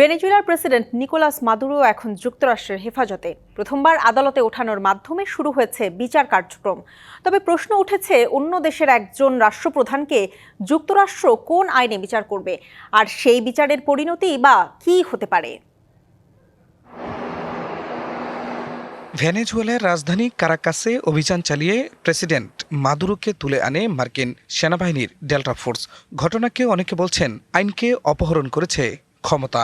ভেনেজুয়েলার president Nicolas Maduro এখন যুক্তরাষ্ট্রের হেফাজতে। প্রথমবার আদালতে ওঠানোর মাধ্যমে শুরু হয়েছে বিচার কার্যক্রম। তবে প্রশ্ন উঠেছে, অন্য দেশের একজন রাষ্ট্রপ্রধানকে যুক্তরাষ্ট্র কোন আইনে বিচার করবে? আর সেই বিচারের পরিণতি বা কী হতে পারে? ভেনেজুয়েলার রাজধানী কারাকাসে অভিযান চালিয়ে প্রেসিডেন্ট মাদুরোকে তুলে আনে মার্কিন সেনাবাহিনীর ডেল্টা ফোর্স। ঘটনাকে অনেকে বলছেন, আইনকে অপহরণ করেছে ক্ষমতা।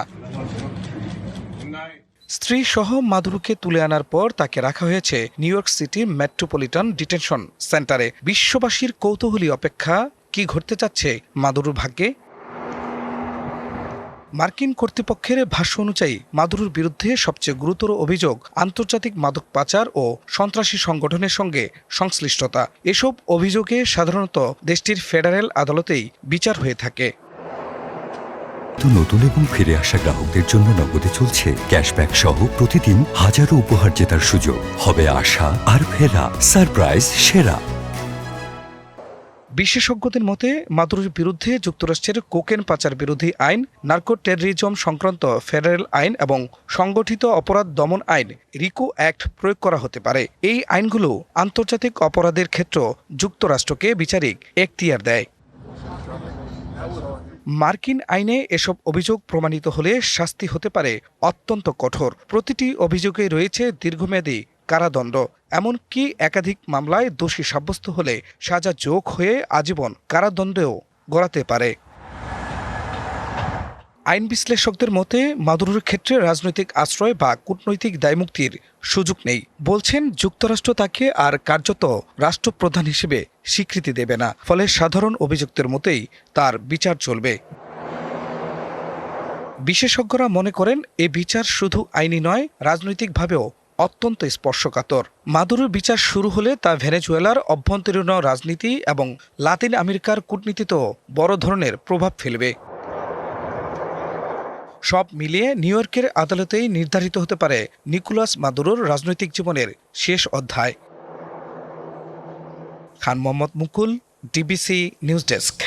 স্ত্রী সহ মাদুরোকে তুলে আনার পর তাকে রাখা হয়েছে নিউ ইয়র্ক সিটির মেট্রোপলিটন ডিটেনশন সেন্টারে। বিশ্ববাসীর কৌতূহলী অপেক্ষা, কি ঘটতে চাচ্ছে মাদুরোর ভাগ্যে? মার্কিন কর্তৃপক্ষের ভাষ্য অনুযায়ী, মাদুরোর বিরুদ্ধে সবচেয়ে গুরুতর অভিযোগ আন্তর্জাতিক মাদক পাচার ও সন্ত্রাসী সংগঠনের সঙ্গে সংশ্লিষ্টতা। এসব অভিযোগে সাধারণত দেশটির ফেডারেল আদালতেই বিচার হয়ে থাকে। তো নতুন এবং ফিরে আসা গ্রাহকদের জন্য নগদে চলছে ক্যাশব্যাক সহ প্রতিদিন হাজারো উপহার জেতার সুযোগ। হবে আশা আর ফেরা। সারপ্রাইজ, সেরা। বিশেষজ্ঞদের মতে মাদুরোর বিরুদ্ধে যুক্তরাষ্ট্রের কোকেন পাচার বিরোধী আইন, নার্কো টেররিজম সংক্রান্ত ফেডারেল আইন এবং সংগঠিত অপরাধ দমন আইন, রিকো অ্যাক্ট প্রয়োগ করা হতে পারে। এই আইনগুলো আন্তর্জাতিক অপরাধের ক্ষেত্র যুক্তরাষ্ট্রকে বিচারিক এখতিয়ার দেয়। মার্কিন আইনে এসব অভিযোগ প্রমাণিত হলে শাস্তি হতে পারে অত্যন্ত কঠোর। প্রতিটি অভিযোগে রয়েছে দীর্ঘমেয়াদী কারাদণ্ড। এমনকি একাধিক মামলায় দোষী সাব্যস্ত হলে সাজা যোগ হয়ে আজীবন কারাদণ্ডেও গড়াতে পারে। আইন বিশ্লেষকদের মতে মাদুরোর ক্ষেত্রে রাজনৈতিক আশ্রয় বা কূটনৈতিক দায়মুক্তির সুযোগ নেই। বলছেন, যুক্তরাষ্ট্র তাকে আর কার্যত রাষ্ট্রপ্রধান হিসেবে স্বীকৃতি দেবে না। ফলে সাধারণ অভিযুক্তের মতেই তার বিচার চলবে। বিশেষজ্ঞরা মনে করেন, এ বিচার শুধু আইনি নয়, রাজনৈতিকভাবেও অত্যন্ত স্পর্শকাতর। মাদুরোর বিচার শুরু হলে তা ভেনেজুয়েলার অভ্যন্তরীণ রাজনীতি এবং লাতিন আমেরিকার কূটনীতিতেও বড় ধরনের প্রভাব ফেলবে। সব মিলিয়ে নিউ ইয়র্কের আদালতেই নির্ধারিত হতে পারে নিকোলাস মাদুরোর রাজনৈতিক জীবনের শেষ অধ্যায়। Khan Mohammad Mukul, DBC news desk.